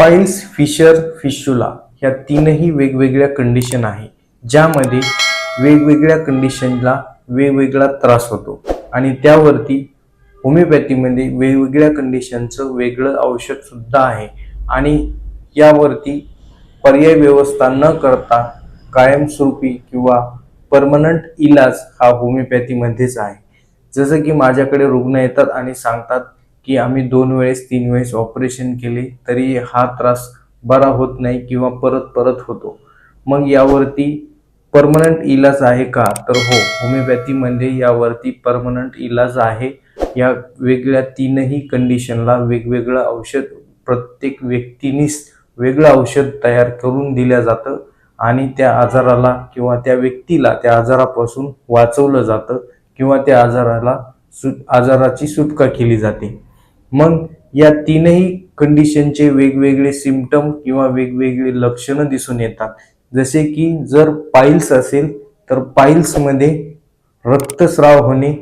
Piles fissure फिशुला ह्या तीनही वेगवेगळ्या कंडिशन आहे ज्यामध्ये वेगवेगळ्या कंडिशनला वेगवेगळा त्रास होतो. आणि त्यावरती होमिओपॅथीमध्ये वेगवेगळ्या कंडिशनचं वेगळं औषधसुद्धा आहे. आणि यावरती पर्याय व्यवस्था न करता कायमस्वरूपी किंवा परमनंट इलाज हा होमिओपॅथीमध्येच आहे. जसं की माझ्याकडे रुग्ण येतात आणि सांगतात की आम्ही दोन वेळेस तीन वेळेस ऑपरेशन केले तरी हा त्रास बरा होत नाही किंवा परत परत होतो. मग यावरती परमनंट इलाज आहे का? तर हो होमिओपॅथीमध्ये यावरती परमनंट इलाज आहे. या वेगळ्या तीनही कंडिशनला वेगवेगळं औषध प्रत्येक व्यक्तीनीच वेगळं औषध तयार करून दिलं जातं आणि त्या आजाराला किंवा त्या व्यक्तीला त्या आजारापासून वाचवलं जातं किंवा त्या आजाराला सु आजाराची सुटका केली जाते. मग या तीनही कंडिशनचे वेगवेगळे सिमटम किंवा वेगवेगळे लक्षणं दिसून येतात. जसे की जर पाईल्स असेल तर पाईल्समध्ये रक्तस्राव होणे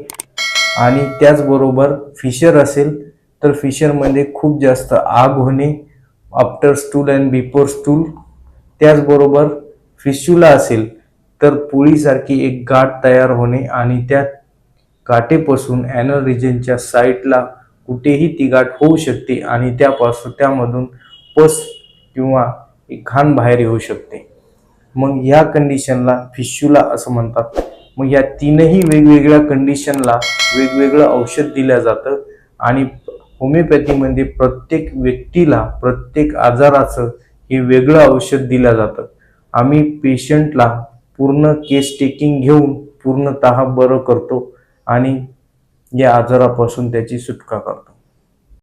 आणि त्याचबरोबर फिशर असेल तर फिशरमध्ये खूप जास्त आग होणे after stool and before stool त्याचबरोबर फिशुला असेल तर पोळीसारखी एक गाठ तयार होणे आणि त्या गाठेपासून ॲनल रिजनच्या साईटला कुठेही ती गाठ होऊ शकते आणि त्यापासून त्यामधून पस किंवा घाण बाहेर येऊ शकते. मग ह्या कंडिशनला फिश्युला असं म्हणतात. मग या तीनही वेगवेगळ्या कंडिशनला वेगवेगळं औषध दिलं जातं आणि होमिओपॅथीमध्ये प्रत्येक व्यक्तीला प्रत्येक आजाराचं हे वेगळं औषध दिलं जातं. आम्ही पेशंटला पूर्ण केस टेकिंग घेऊन पूर्णतः बरं करतो आणि या आजारापासून त्याची सुटका करतो.